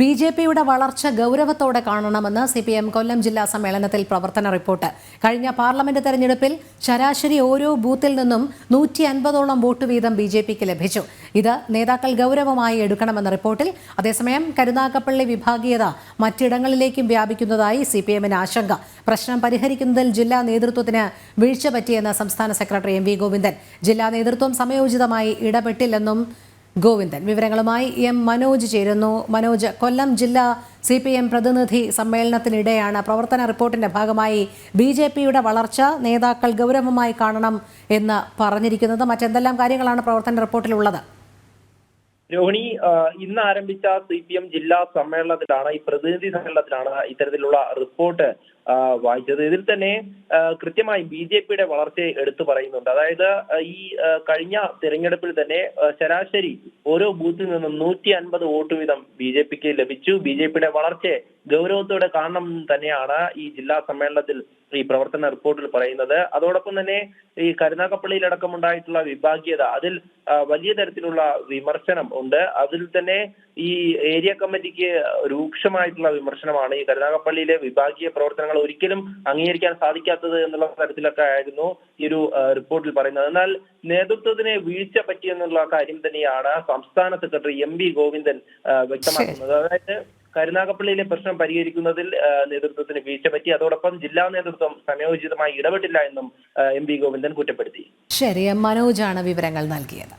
B J പിയുടെ വളർച്ച ഗൗരവത്തോടെ കാണണമെന്ന് സി പി എം കൊല്ലം ജില്ലാ സമ്മേളനത്തിൽ പ്രവർത്തന റിപ്പോർട്ട്. കഴിഞ്ഞ പാർലമെന്റ് തെരഞ്ഞെടുപ്പിൽ ശരാശരി ഓരോ ബൂത്തിൽ നിന്നും നൂറ്റി അൻപതോളം വോട്ട് വീതം ബി ജെ പിക്ക് ലഭിച്ചു. ഇത് നേതാക്കൾ ഗൗരവമായി എടുക്കണമെന്ന റിപ്പോർട്ടിൽ അതേസമയം കരുനാഗപ്പള്ളി വിഭാഗീയത മറ്റിടങ്ങളിലേക്കും വ്യാപിക്കുന്നതായി സി പി എമ്മിന് ആശങ്ക. പ്രശ്നം പരിഹരിക്കുന്നതിൽ ജില്ലാ നേതൃത്വത്തിന് വീഴ്ച പറ്റിയെന്ന് സംസ്ഥാന സെക്രട്ടറി എം വി ഗോവിന്ദൻ. ജില്ലാ നേതൃത്വം സമയോചിതമായി ഇടപെട്ടില്ലെന്നും ഗോവിന്ദൻ. വിവരങ്ങളുമായി എം മനോജ് ചേരുന്നു. മനോജ് കൊല്ലം ജില്ലാ സി പി എം പ്രതിനിധി സമ്മേളനത്തിനിടെയാണ് പ്രവർത്തന റിപ്പോർട്ടിന്റെ ഭാഗമായി ബി ജെ പിയുടെ വളർച്ച നേതാക്കൾ ഗൗരവമായി കാണണം എന്ന് പറഞ്ഞിരിക്കുന്നത്. മറ്റെന്തെല്ലാം കാര്യങ്ങളാണ് പ്രവർത്തന റിപ്പോർട്ടിലുള്ളത്? രോഹിണി ഇന്ന് ആരംഭിച്ച സി പി എം ജില്ലാ സമ്മേളനത്തിലാണ് ഈ പ്രതിനിധി സമ്മേളനത്തിലാണ് ഇത്തരത്തിലുള്ള റിപ്പോർട്ട് വായിച്ചത്. ഇതിൽ തന്നെ കൃത്യമായി ബി ജെ പിയുടെ വളർച്ചയെ എടുത്തു പറയുന്നുണ്ട്. അതായത് ഈ കഴിഞ്ഞ തെരഞ്ഞെടുപ്പിൽ തന്നെ ശരാശരി ഓരോ ബൂത്തിൽ നിന്നും നൂറ്റി അൻപത് വോട്ട് വീതം ബി ജെ പിക്ക് ലഭിച്ചു. ബി ജെ പിയുടെ വളർച്ചയെ ഗൗരവത്തോടെ കാണണം തന്നെയാണ് ഈ ജില്ലാ സമ്മേളനത്തിൽ ഈ പ്രവർത്തന റിപ്പോർട്ടിൽ പറയുന്നത്. അതോടൊപ്പം തന്നെ ഈ കരുനാഗപ്പള്ളിയിലടക്കം ഉണ്ടായിട്ടുള്ള വിഭാഗീയത അതിൽ വലിയ തരത്തിലുള്ള വിമർശനം ഉണ്ട്. അതിൽ തന്നെ ഈ ഏരിയ കമ്മിറ്റിക്ക് രൂക്ഷമായിട്ടുള്ള വിമർശനമാണ് ഈ കരുനാഗപ്പള്ളിയിലെ വിഭാഗീയ പ്രവർത്തനങ്ങൾ ഒരിക്കലും അംഗീകരിക്കാൻ സാധിക്കാത്തത് എന്നുള്ള തരത്തിലൊക്കെ ആയിരുന്നു ഈ ഒരു റിപ്പോർട്ടിൽ പറയുന്നത്. എന്നാൽ നേതൃത്വത്തിന് വീഴ്ച പറ്റിയെന്നുള്ള കാര്യം തന്നെയാണ് സംസ്ഥാന സെക്രട്ടറി എം വി ഗോവിന്ദൻ വ്യക്തമാക്കുന്നത്. അതായത് കരുനാഗപ്പള്ളിയിലെ പ്രശ്നം പരിഹരിക്കുന്നതിൽ നേതൃത്വത്തിന് വീഴ്ച പറ്റി. അതോടൊപ്പം ജില്ലാ നേതൃത്വം സമയോചിതമായി ഇടപെട്ടില്ല എന്നും എം വി ഗോവിന്ദൻ കുറ്റപ്പെടുത്തി. ശരി മനോജാണ് വിവരങ്ങൾ നൽകിയത്.